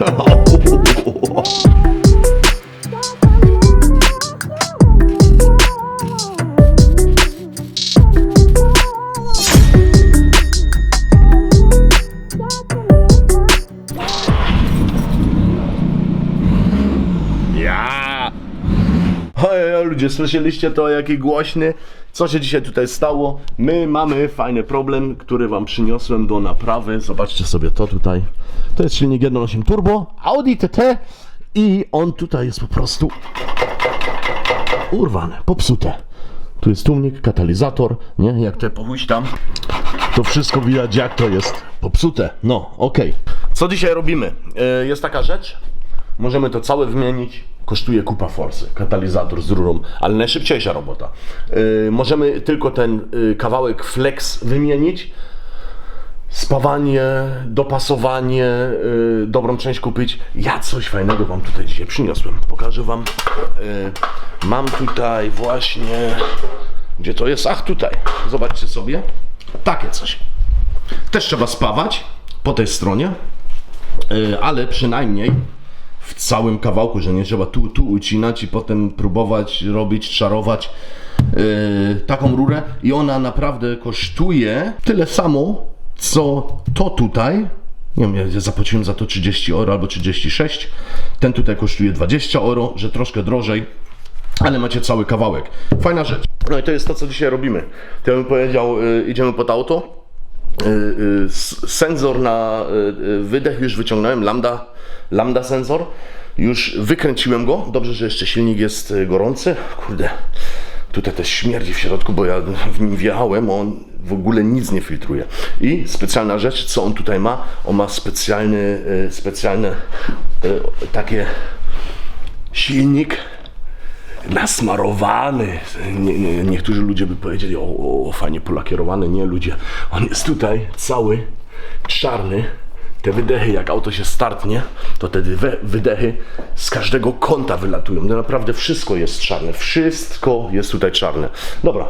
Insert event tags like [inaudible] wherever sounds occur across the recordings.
Ja! Hej, ludzie, słyszeliście to, jaki głośny? Co się dzisiaj tutaj stało? My mamy fajny problem, który wam przyniosłem do naprawy. Zobaczcie sobie to tutaj. To jest silnik 1.8 turbo, Audi TT i on tutaj jest po prostu urwane, popsute. Tu jest tłumnik, katalizator, nie? Jak te powójść tam, to wszystko widać jak to jest popsute. No, okej. Co dzisiaj robimy? E, Jest taka rzecz, możemy to całe wymienić. Kosztuje kupa forsy, katalizator z rurą, ale najszybciejsza robota. E, Możemy tylko ten e, kawałek flex wymienić, spawanie, dopasowanie, y, dobrą część kupić. Ja coś fajnego Wam tutaj dzisiaj przyniosłem. Pokażę Wam. Y, mam tutaj właśnie. Gdzie to jest? Ach, tutaj. Zobaczcie sobie. Takie coś. Też trzeba spawać po tej stronie, y, ale przynajmniej w całym kawałku, że nie trzeba tu, tu ucinać i potem próbować robić, czarować yy, taką rurę i ona naprawdę kosztuje tyle samo, co to tutaj. Nie wiem, ja zapłaciłem za to 30 euro albo 36. Ten tutaj kosztuje 20 euro, że troszkę drożej, ale macie cały kawałek. Fajna rzecz. No i to jest to, co dzisiaj robimy. To ja bym powiedział, yy, idziemy pod auto. Y, y, s- sensor na y, y, wydech już wyciągnąłem, lambda, lambda sensor. Już wykręciłem go. Dobrze, że jeszcze silnik jest y, gorący. Kurde, tutaj też śmierdzi w środku, bo ja w nim wjechałem, on w ogóle nic nie filtruje. I specjalna rzecz, co on tutaj ma, on ma specjalny, y, specjalne y, takie silnik nasmarowany. Nie, nie, niektórzy ludzie by powiedzieli, o, o, fajnie polakierowany. Nie, ludzie, on jest tutaj cały czarny. Te wydechy, jak auto się startnie, to te wy- wydechy z każdego kąta wylatują. No naprawdę wszystko jest czarne. Wszystko jest tutaj czarne. Dobra,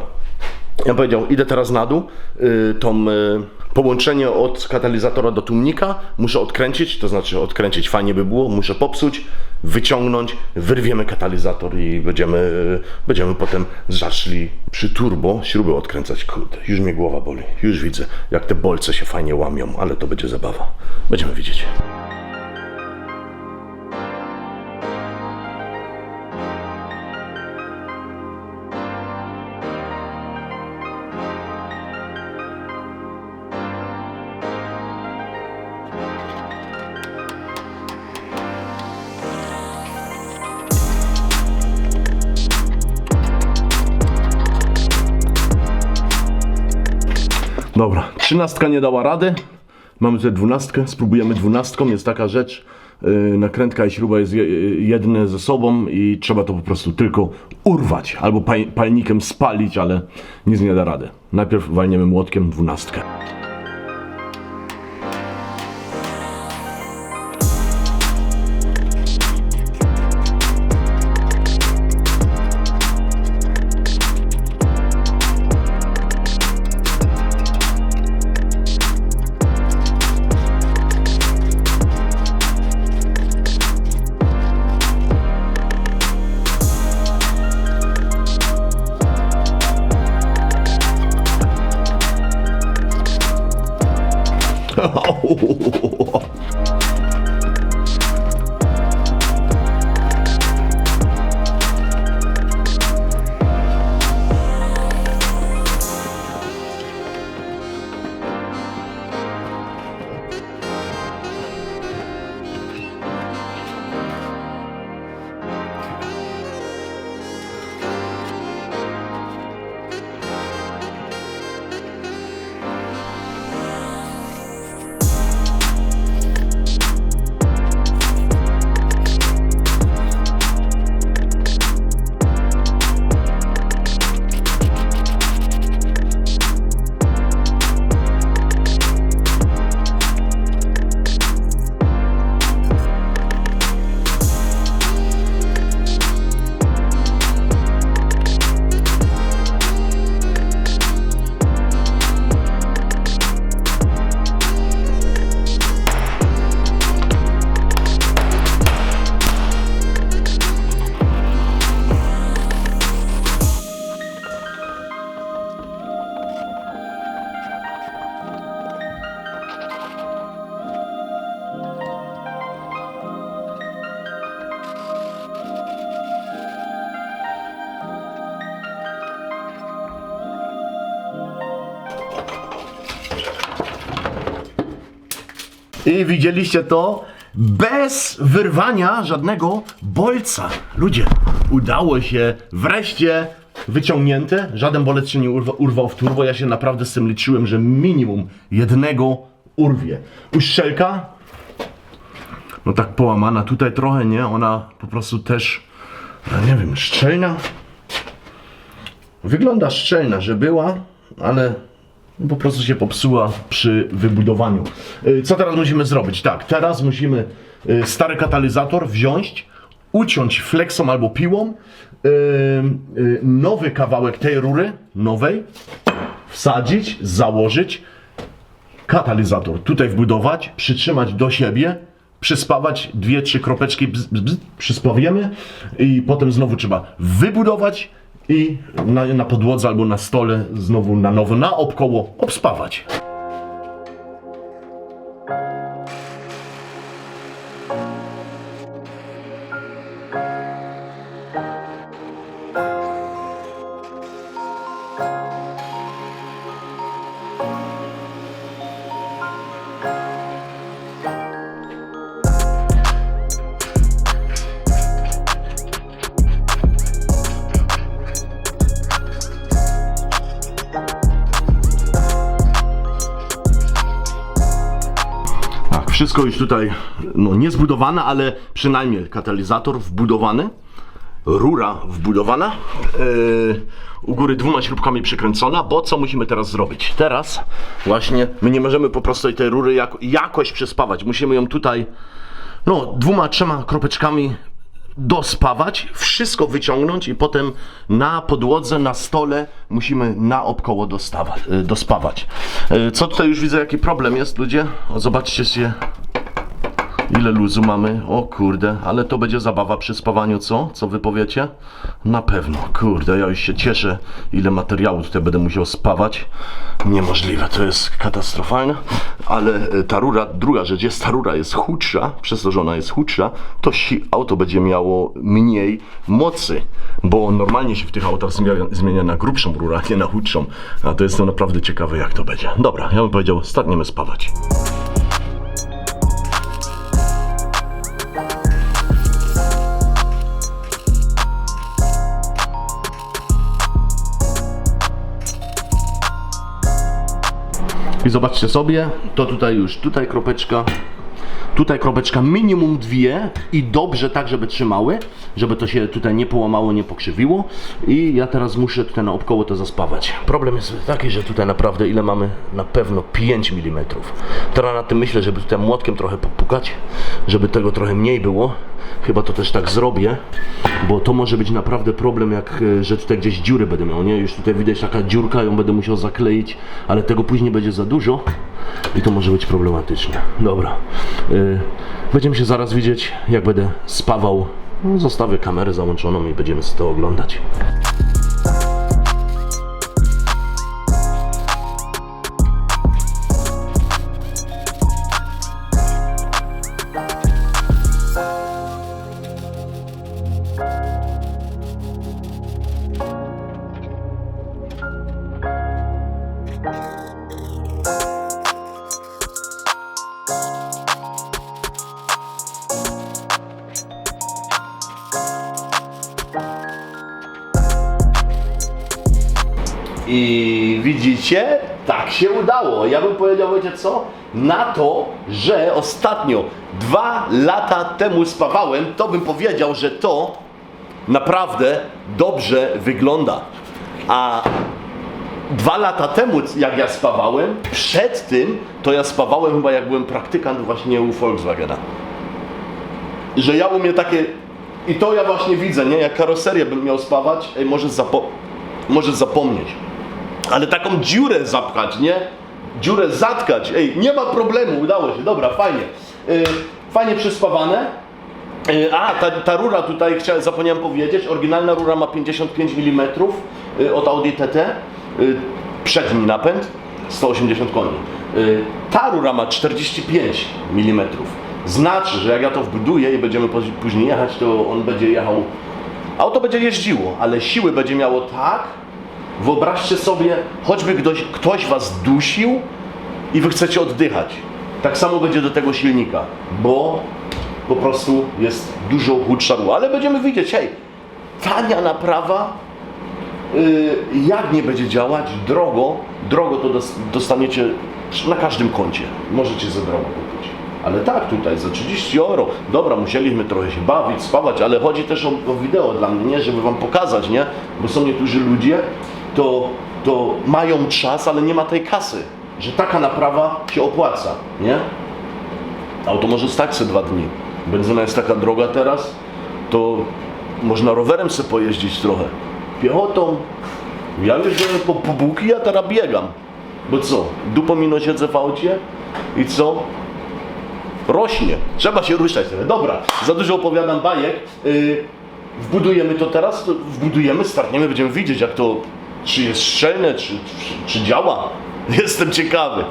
ja powiedział, idę teraz na dół, y, tą y, połączenie od katalizatora do tłumnika muszę odkręcić, to znaczy odkręcić fajnie by było, muszę popsuć, wyciągnąć, wyrwiemy katalizator i będziemy, będziemy potem zaczęli przy turbo śruby odkręcać. Kurde, już mnie głowa boli, już widzę, jak te bolce się fajnie łamią, ale to będzie zabawa. Będziemy widzieć. Dobra, trzynastka nie dała rady. Mamy tutaj dwunastkę, spróbujemy dwunastką. Jest taka rzecz, yy, nakrętka i śruba jest je, jedne ze sobą i trzeba to po prostu tylko urwać albo paj, palnikiem spalić, ale nic nie da rady. Najpierw walniemy młotkiem dwunastkę. [laughs] oh. I widzieliście to bez wyrwania żadnego bolca. Ludzie, udało się wreszcie wyciągnięte. Żaden bolec się nie urwa, urwał w turbo. Ja się naprawdę z tym liczyłem, że minimum jednego urwie. Uszczelka, no tak połamana tutaj trochę, nie? Ona po prostu też, ja nie wiem, szczelna. Wygląda szczelna, że była, ale po prostu się popsuła przy wybudowaniu. Y, Co teraz musimy zrobić? Tak, teraz musimy y, stary katalizator wziąć, uciąć flexą albo piłą, y, nowy kawałek tej rury, nowej, wsadzić, założyć, katalizator tutaj wbudować, przytrzymać do siebie, przyspawać dwie, trzy kropeczki, bzz, bzz, przyspawiemy i potem znowu trzeba wybudować i na, na podłodze albo na stole znowu na nowo, na obkoło obspawać. Wszystko już tutaj no, nie zbudowane, ale przynajmniej katalizator wbudowany, rura wbudowana, yy, u góry dwoma śrubkami przykręcona, bo co musimy teraz zrobić? Teraz właśnie my nie możemy po prostu tej rury jak, jakoś przyspawać, musimy ją tutaj no, dwoma, trzema kropeczkami dospawać, wszystko wyciągnąć i potem na podłodze, na stole musimy na obkoło dostawać, dospawać. Y, Co tutaj już widzę, jaki problem jest, ludzie? O, zobaczcie się, ile luzu mamy. O kurde, ale to będzie zabawa przy spawaniu, co? Co wy powiecie? Na pewno, kurde, ja już się cieszę, ile materiału tutaj będę musiał spawać. Niemożliwe, to jest katastrofalne, ale y, ta rura, druga rzecz jest, ta rura jest chudsza, przez to, że ona jest chudsza, to auto będzie miało mniej mocy, bo normalnie się w tych autach zmienia, zmienia na grubszą rurę, a nie na chudszą, a to jestem naprawdę ciekawy, jak to będzie. Dobra, ja bym powiedział, startniemy spawać. Zobaczcie sobie, to tutaj już, tutaj kropeczka, tutaj kropeczka minimum dwie i dobrze tak, żeby trzymały, żeby to się tutaj nie połamało, nie pokrzywiło i ja teraz muszę tutaj naokoło to zaspawać. Problem jest taki, że tutaj naprawdę ile mamy? Na pewno 5 mm. Teraz na tym myślę, żeby tutaj młotkiem trochę popukać, żeby tego trochę mniej było. Chyba to też tak zrobię, bo to może być naprawdę problem, jak e, że tutaj gdzieś dziury będę miał, nie? Już tutaj widać taka dziurka, ją będę musiał zakleić, ale tego później będzie za dużo i to może być problematyczne. Dobra. Y, Będziemy się zaraz widzieć, jak będę spawał. No, Zostawię kamerę załączoną i będziemy sobie to oglądać. I widzicie, tak się udało. Ja bym powiedział, wiecie co? Na to, że ostatnio dwa lata temu spawałem, to bym powiedział, że to naprawdę dobrze wygląda. A dwa lata temu, jak ja spawałem, przed tym, to ja spawałem chyba jak byłem praktykant właśnie u Volkswagena. Że ja umiem takie... I to ja właśnie widzę, nie? Jak karoserię bym miał spawać, ej, może, zapo... może zapomnieć. Ale taką dziurę zapchać, nie? Dziurę zatkać, ej, nie ma problemu, udało się, dobra, fajnie. Yy, fajnie przyspawane. Yy, a, ta, ta rura tutaj, chciałem, zapomniałem powiedzieć, oryginalna rura ma 55 mm yy, od Audi TT. Yy, przedni napęd, 180 koni. Ta rura ma 45 mm. Znaczy, że jak ja to wbuduję i będziemy później jechać, to on będzie jechał... Auto będzie jeździło, ale siły będzie miało tak, Wyobraźcie sobie, choćby ktoś, ktoś was dusił i wy chcecie oddychać. Tak samo będzie do tego silnika, bo po prostu jest dużo chudsza. Ale będziemy widzieć, hej, tania naprawa, yy, jak nie będzie działać, drogo, drogo to dos- dostaniecie na każdym koncie. Możecie za drogo kupić. Ale tak, tutaj za 30 euro. Dobra, musieliśmy trochę się bawić, spawać, ale chodzi też o, o wideo dla mnie, nie? Żeby wam pokazać, nie? Bo są niektórzy ludzie, to, to mają czas, ale nie ma tej kasy. Że taka naprawa się opłaca, nie? Auto może stać se dwa dni. Benzyna jest taka droga teraz, to można rowerem se pojeździć trochę. Piechotą. Ja już po, po buki, ja teraz biegam. Bo co? Dupomino siedzę w aucie i co? Rośnie. Trzeba się ruszać. Dobra, za dużo opowiadam bajek. Yy, wbudujemy to teraz, wbudujemy, startniemy, będziemy widzieć jak to, czy jest szczelne, czy, czy, czy działa. [laughs] Jestem ciekawy.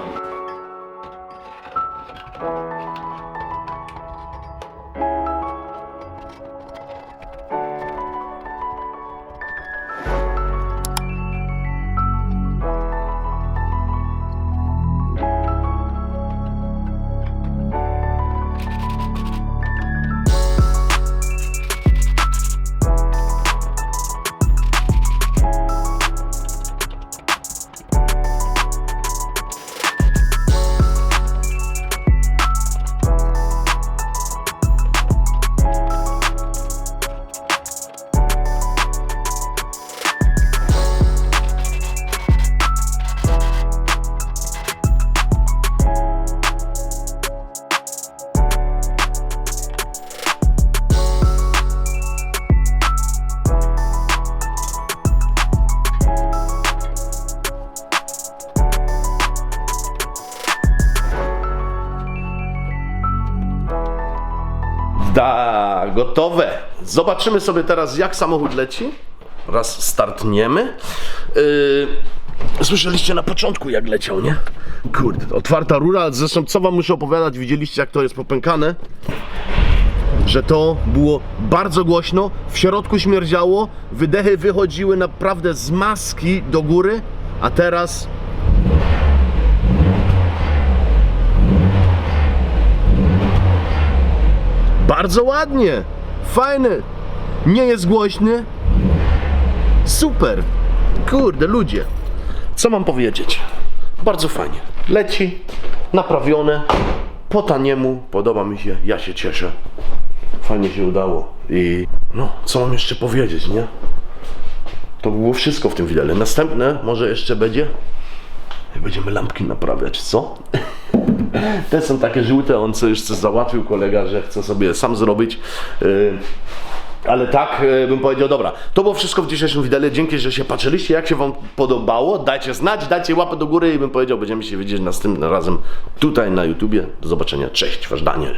Gotowe. Zobaczymy sobie teraz, jak samochód leci. Raz startniemy. Yy, słyszeliście na początku, jak leciał, nie? Kurde, otwarta rura. Zresztą, co wam muszę opowiadać? Widzieliście, jak to jest popękane? Że to było bardzo głośno, w środku śmierdziało, wydechy wychodziły naprawdę z maski do góry, a teraz Bardzo ładnie. Fajny. Nie jest głośny. Super. Kurde, ludzie. Co mam powiedzieć? Bardzo fajnie. Leci, naprawione, po taniemu, podoba mi się, ja się cieszę. Fajnie się udało. I no, co mam jeszcze powiedzieć, nie? To było wszystko w tym widele. Następne może jeszcze będzie. Będziemy lampki naprawiać, co? Te są takie żółte, on co już coś załatwił kolega, że chce sobie sam zrobić. Yy, Ale tak yy, bym powiedział, dobra, to było wszystko w dzisiejszym widele. Dzięki, że się patrzyliście. Jak się Wam podobało, dajcie znać, dajcie łapę do góry i bym powiedział, będziemy się widzieć następnym razem tutaj na YouTubie. Do zobaczenia. Cześć, Wasz Daniel.